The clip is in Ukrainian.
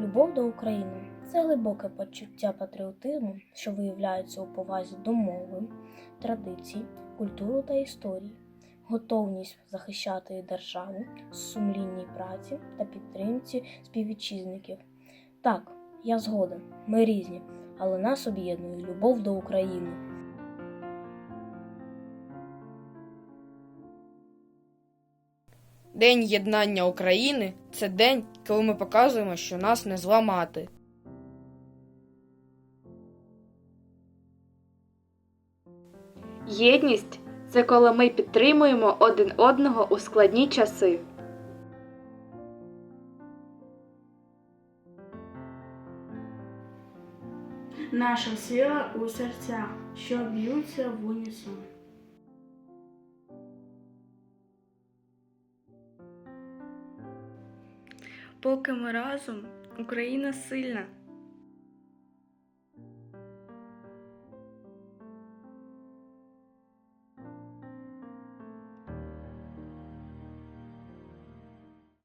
Любов до України це глибоке почуття патріотизму, що виявляється у повазі до мови, традицій, культури та історії, готовність захищати державу, сумлінній праці та підтримці співвітчизників. Так, я згоден, ми різні, але нас об'єднує любов до України. День єднання України це день, коли ми показуємо, що нас не зламати. Єдність це коли ми підтримуємо один одного у складні часи. Наша сила у серцях, що б'ються в унісон. Поки ми разом, Україна сильна,